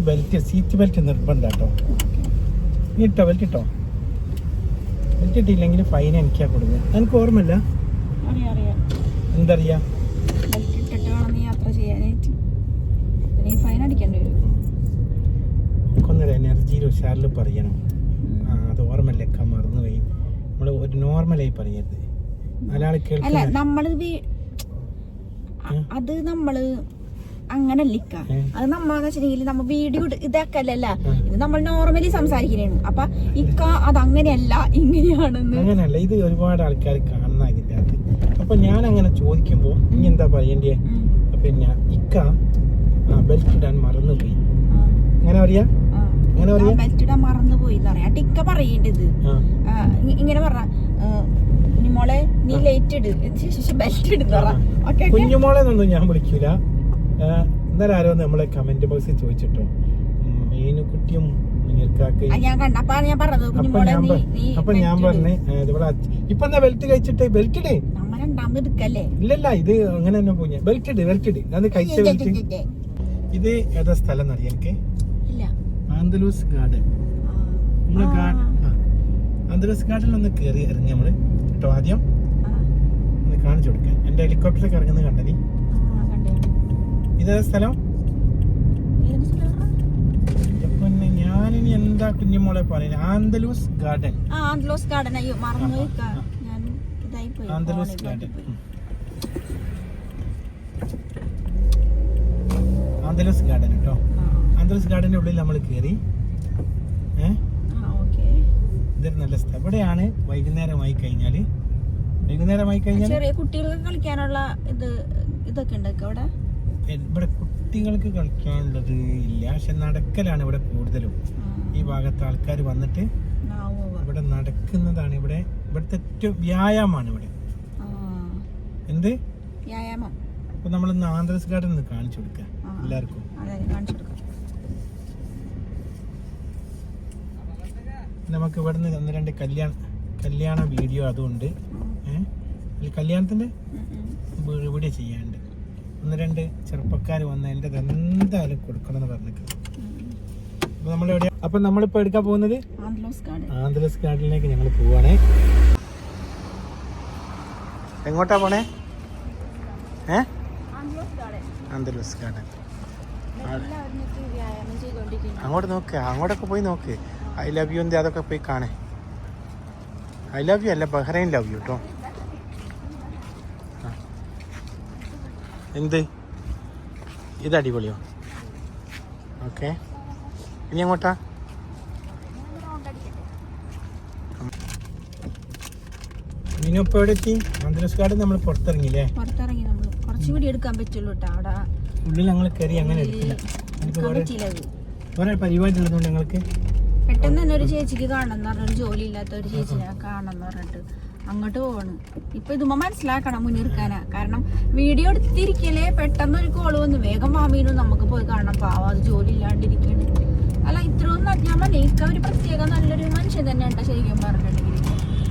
Belt seat belt നിർബന്ധം കേട്ടോ നീ ഇട്ടോ ബെൽറ്റ് ഇട്ടോ? ബെൽറ്റ് ഇട്ടില്ലെങ്കിൽ ഫൈൻ എനിക്കാ കൊടുക്കുക എനിക്ക് ഓർമ്മയില്ല? എന്തറിയാ? എനിക്കൊന്നൊരു എനർജിയിൽ ഉഷാറിൽ പറയണം. അത് ഓർമ്മയില്ലക്ക മറന്നുപോയി. നമ്മൾ ഒരു നോർമലായി പറയരുത്. വീ- അ- അത് നമ്മൾ അങ്ങനല്ല അല്ലിക്ക അത് നമ്മളെന്ന് വെച്ചിട്ടുണ്ടെങ്കിൽ നമ്മ വീഡിയോ ഇതാക്കല്ലല്ല. ഇത് നമ്മൾ നോർമലി സംസാരിക്കുന്നതാണ് അപ്പൊ ഇക്ക അത് അങ്ങനെയല്ല ഇങ്ങനെയാണെന്ന്. അങ്ങനെയല്ല ഇത് ഒരുപാട് ആൾക്കാർ കാണുന്ന അത് അപ്പൊ ഞാൻ അങ്ങനെ ചോദിക്കുമ്പോ ഇനി എന്താ പറയണ്ടേ. പിന്നെ ഇക്ക ബെൽറ്റ് ഇടാൻ മറന്നുപോയി. അങ്ങനെ പറയാ. അങ്ങനെ പറയാ? ബെൽറ്റ് ഇടാൻ മറന്നു പോയി എന്ന് പറയാം. ടിക്ക പറയേണ്ടത്. ഇങ്ങനെ പറഞ്ഞ നീ മോളെ നീ ലേറ്റ് ഇട്. ബെൽറ്റ് ഇടുന്ന പറ. കുഞ്ഞുമോളെ ഒന്നും ഞാൻ വിളിക്കൂല. ഇന്നലെ ആരോ നമ്മളെ കമന്റ് ബോക്സിൽ ചോദിച്ചിട്ടോ. മീനുക്കുട്ടിയും ഞാൻ അപ്പൊ ഞാൻ ഞാൻ. പറഞ്ഞേ ഇവിടെ ഇപ്പൊ എന്താ ബെൽറ്റ് കഴിച്ചിട്ട്? ബെൽറ്റ് ഇടേ. ഇല്ലല്ല ഇത് അങ്ങനെ തന്നെ പോയി. ബെൽറ്റ് ഇട് ബെൽറ്റ് ഇട്. അത് കഴിച്ച ബെൽറ്റ് ഇത് ഏതാ സ്ഥലം എന്നറിയാം എനിക്ക്? Andalus garden. നമ്മൾ ആന്തലൂസ് ഗാർഡനിൽ ഒന്ന് കയറി ഇറങ്ങി നമ്മൾ. കേട്ടോ ആദ്യം. ഒന്ന് കാണിച്ചു കൊടുക്കാൻ എന്റെ ഹെലികോപ്റ്ററിലേക്ക് ഇറങ്ങുന്നത് കണ്ട നീ? ആ, കണ്ടു, കണ്ടു. ഇതേതാ സ്ഥലം. ഞാനിനി എന്താ കുഞ്ഞുമോളെ പറയുന്നത് ആന്തലൂസ് ഗാർഡൻ. ആന്തലോസ് ഗാർഡൻ. അയ്യോ മറന്നു. ഞാൻ ഇതായി പോയി. ആന്തലൂസ് ഗാർഡൻ. ആന്തലൂസ് ഗാർഡൻ കേട്ടോ. ആന്തലൂസ് ഗാർഡന്റെ ഉള്ളിൽ നമ്മൾ കയറി. ഇതൊരു നല്ല സ്ഥലം. ഇവിടെയാണ് വൈകുന്നേരമായി കഴിഞ്ഞാൽ. വൈകുന്നേരമായി കഴിഞ്ഞാൽ ചെറിയ കുട്ടികൾക്ക് കളിക്കാനുള്ള ഇത് ഇതൊക്കെ ഉണ്ട് അവിടെ? ഇവിടെ കുട്ടികൾക്ക് കളിക്കാനുള്ളത് ഇല്ല. പക്ഷെ നടക്കലാണ് ഇവിടെ കൂടുതലും. ഈ ഭാഗത്ത് ആൾക്കാർ വന്നിട്ട് ഇവിടെ നടക്കുന്നതാണ് ഇവിടെ. ഇവിടുത്തെ ഏറ്റവും വ്യായാമമാണ് ഇവിടെ. എന്ത്? വ്യായാമം. അപ്പൊ നമ്മൾ ഇന്ന് ആന്ധ്രസ് ഗാർഡൻ ഒന്ന് കാണിച്ചു കൊടുക്കുക എല്ലാവർക്കും. കൊടുക്കാം. നമുക്ക് ഇവിടുന്ന് ഒന്ന് രണ്ട് കല്യാണ കല്യാണ വീഡിയോ അതുകൊണ്ട് ഏഹ് കല്യാണത്തിന്റെ ചെയ്യാണ്ട് വീഡിയോ ചെയ്യാനുണ്ട്. ഒന്ന് രണ്ട് ചെറുപ്പക്കാർ വന്ന് എന്റെ എന്തായാലും കൊടുക്കണം എന്ന് പറഞ്ഞിട്ട്. അപ്പൊ നമ്മളിപ്പോ എടുക്കാൻ പോകുന്നത്? ആന്തലോസ് ഗാർഡനിലേക്ക് ഞങ്ങൾ പോവാണേ. എങ്ങോട്ടാ പോണേ? ഏ? ആന്തലോസ് ഗാർഡൻ അങ്ങോട്ട് നോക്ക് അങ്ങോട്ടൊക്കെ പോയി നോക്ക്. ഐ ലവ് യു എന്ത് അതൊക്കെ പോയി കാണേ. ഐ ലവ് യു അല്ല ബഹ്റൈൻ ലവ് യു കേട്ടോ എന്ത്? ഇത് അടിപൊളിയോ? ഓക്കെ. ഇനി എങ്ങോട്ടാ? ഇനിയിപ്പോ എവിടെ എത്തി നമ്മൾ പുറത്തിറങ്ങില്ലേ പുറത്തിറങ്ങി നമ്മൾ കുറച്ച് എടുക്കാൻ പറ്റുള്ളൂ കേട്ടോ അവിടെ ഉള്ളിൽ ഞങ്ങൾ കയറി അങ്ങനെ എടുക്കില്ല. വേറെ പരിപാടി ഉള്ളതുകൊണ്ട് ഞങ്ങൾക്ക് പെട്ടെന്ന് തന്നെ ഒരു ചേച്ചിക്ക് കാണണം എന്ന് പറഞ്ഞൊരു ജോലി ഇല്ലാത്ത ഒരു ചേച്ചിനെ കാണണം എന്ന് പറഞ്ഞിട്ട്. അങ്ങോട്ട് പോവാണ്. ഇപ്പൊ ഇതുമ്മ മനസ്സിലാക്കണം മുന്നിർക്കാനാ കാരണം വീഡിയോ എടുത്തിരിക്കലേ പെട്ടെന്ന് ഒരു കോൾ വന്നു വേഗം മാമീനും നമുക്ക് പോയി കാണണം പാവം അത് ജോലി ഇല്ലാണ്ടിരിക്കണ് അല്ല ഇത്രയും ന- ഞാൻ പറഞ്ഞേ ഇക്ക ഒരു പ്രത്യേക നല്ലൊരു മനുഷ്യൻ തന്നെ തന്നെയാണ് ശരിക്കും പറഞ്ഞിട്ടുണ്ടെങ്കിൽ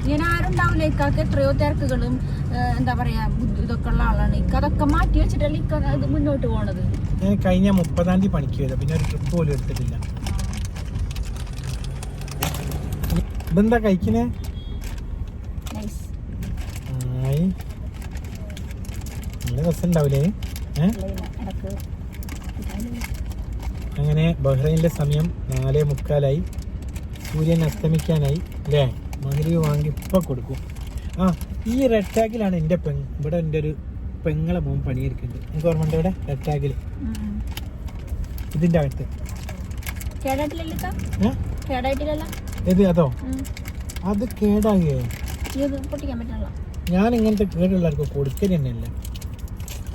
ഇങ്ങനെ ആരും ഉണ്ടാവില്ല ഇക്കാക്ക് എത്രയോ തിരക്കുകളും എന്താ പറയാ ബുദ്ധി ഇതൊക്കെ ഉള്ള ആളാണ്. ഇക്ക അതൊക്കെ മാറ്റി വെച്ചിട്ടല്ല ഇക്ക ഇത് മുന്നോട്ട് പോണത്. ഞാൻ കഴിഞ്ഞ മുപ്പതാം തീയതി പണിക്ക് വരാം പിന്നെ ഒരു ട്രിപ്പ് പോലും എടുത്തിട്ടില്ല. ഇതെന്താ കഴിക്കണേ? നല്ല രസമുണ്ടാവില്ലേ അങ്ങനെ ബഹ്റൈനിലെ സമയം നാലേ മുക്കാലായി. സൂര്യൻ അസ്തമിക്കാനായി അല്ലേ? മകരി വാങ്ങി ഇപ്പം കൊടുക്കും. ആ ഈ റെഡ് ടാഗിലാണ് എന്റെ പെങ് ഇവിടെ എന്റെ ഒരു പെങ്ങളെ മോൻ പണിയെടുക്കുന്നുണ്ട്. എനിക്ക് ഓർമ്മയുണ്ട് ഇവിടെ? റെഡ് ടാഗിൽ. ഇതിന്റെ അകത്ത്. ഏത് അതോ. അത് കേടാകുകയോ പറ്റില്ല ഞാൻ ഇങ്ങനത്തെ കേടുള്ളവർക്ക് കൊടുക്കൽ തന്നെയല്ല.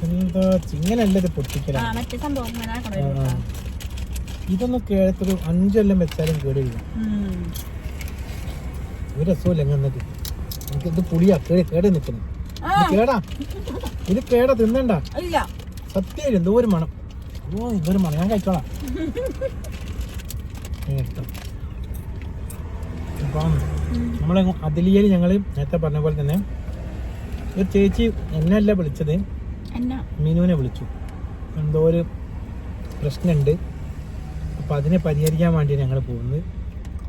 എന്താ ഇങ്ങനെയല്ല ഇത്. കേട്ടോ. ഇതൊന്നും കേടത്തൊരു അഞ്ചെല്ലാം വെച്ചാലും കേടില്ല. ഒരു രസമില്ല എങ്ങനെ എനിക്ക് ഇത് പുളിയാ കേട് കേട് നിൽക്കുന്നു. കേടാ. ഇത് കേട തിന്നണ്ട. സത്യം എന്തോ ഒരു മണം. ഓ ഇതൊരു മണം. ഞാൻ കഴിച്ചോളാം. അപ്പം നമ്മളെ അതിലിയൽ ഞങ്ങൾ നേരത്തെ പറഞ്ഞ പോലെ തന്നെ ഒരു ചേച്ചി എന്നല്ല വിളിച്ചത്. മീനുവിനെ വിളിച്ചു. എന്തോ ഒരു പ്രശ്നമുണ്ട്. അപ്പോൾ അതിനെ പരിഹരിക്കാൻ വേണ്ടി ഞങ്ങൾ പോകുന്നത്.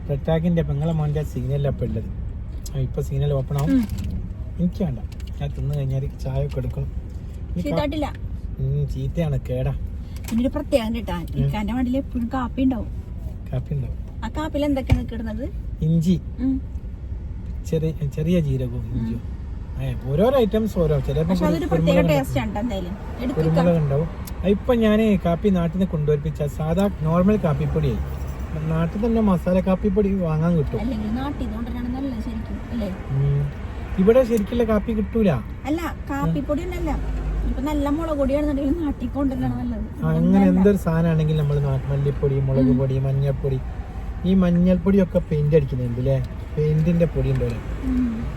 റെറ്റാക്കിന്റെ പെങ്ങളെ മോന്റെ സിഗ്നലിലാണ് ഇപ്പോൾ ഉള്ളത്. ഇപ്പോൾ സിഗ്നൽ ഓപ്പൺ ആവും. എനിക്ക് വേണ്ട. ഞാൻ തിന്നു കഴിഞ്ഞാൽ ചായ ഒക്കെ എടുക്കണം. ചീത്തയാണ് കേടാ. പിന്നെ ഒരു പ്രത്യേകം കേട്ടാ. ഇക്കാന്റെ വണ്ടിയിൽ എപ്പോഴും കാപ്പി ഉണ്ടാവും. കാപ്പി ഉണ്ടാവും. ആ കാപ്പിൽ എന്തൊക്കെയാണ് കിടന്നത് ഇഞ്ചി. ചെറിയ ചെറിയ ജീരകവും ഇഞ്ചിയും. ഓരോരോ ഐറ്റംസ് ഓരോ. കുരുമുളക് ഉണ്ടാവും. ഇപ്പൊ ഞാൻ കാപ്പി നാട്ടിൽ നിന്ന് കൊണ്ടുവരിപ്പിച്ച സാധാ നോർമൽ കാപ്പിപ്പൊടിയായി നാട്ടിൽ തന്നെ മസാല കാപ്പിപ്പൊടി വാങ്ങാൻ കിട്ടും. ഇവിടെ ശരിക്കുള്ള കാപ്പി കിട്ടൂല. അല്ല കാപ്പിപ്പൊടി നല്ല മുളക് പൊടിയാണെന്നുണ്ടെങ്കിൽ നാട്ടിൽ കൊണ്ടുവരണം നല്ലത്. അങ്ങനെ എന്തൊരു സാധനമാണെങ്കിൽ നമ്മൾ മല്ലിപ്പൊടി മുളക് പൊടി മഞ്ഞൾപ്പൊടി. ഈ മഞ്ഞൾപ്പൊടിയൊക്കെ പെയിന്റ് അടിക്കുന്നുണ്ട് അല്ലേ പെയിന്റിന്റെ പൊടി ഉണ്ടല്ലോ.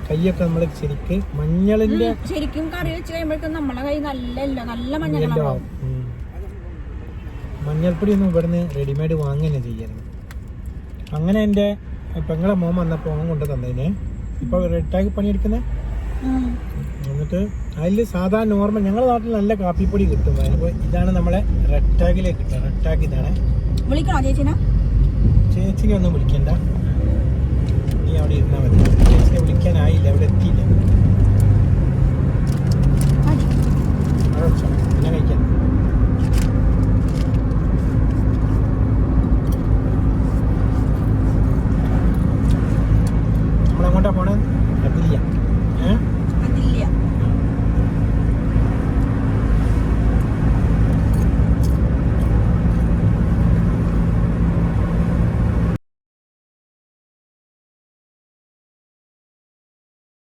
കൈയൊക്കെ നമ്മൾ ശരിക്ക് മഞ്ഞളിന്റെ ശരിക്കും കറി വെച്ച് കഴിയുമ്പോഴേക്കും നമ്മളെ കൈ നല്ല. മഞ്ഞൾപ്പൊടി ഒന്നും ഇവിടുന്ന് റെഡിമെയ്ഡ് വാങ്ങുകയാണ് ചെയ്യരുത് അങ്ങനെ എന്റെ പെങ്ങളെ മോൻ വന്നപ്പോൾ ഓൻ കൊണ്ട് തന്നതിന്. ഇപ്പോൾ റെഡാക്കി പണിയെടുക്കുന്നത്. എന്നിട്ട് അതിൽ സാധാ നോർമൽ ഞങ്ങളുടെ നാട്ടിൽ നല്ല കാപ്പിപ്പൊടി കിട്ടും. അപ്പോൾ ഇതാണ് നമ്മളെ റെഡാക്കിലേക്ക് കിട്ടുക. റെഡാക്ക് ഇതാണ്. വിളിക്കണോ ചേച്ചിനെ? ചേച്ചിനെ ഒന്നും വിളിക്കണ്ട. നീ അവിടെ ഇരുന്നാൽ മതി. ചേച്ചിനെ വിളിക്കാനായില്ല അവിടെ എത്തിയില്ല.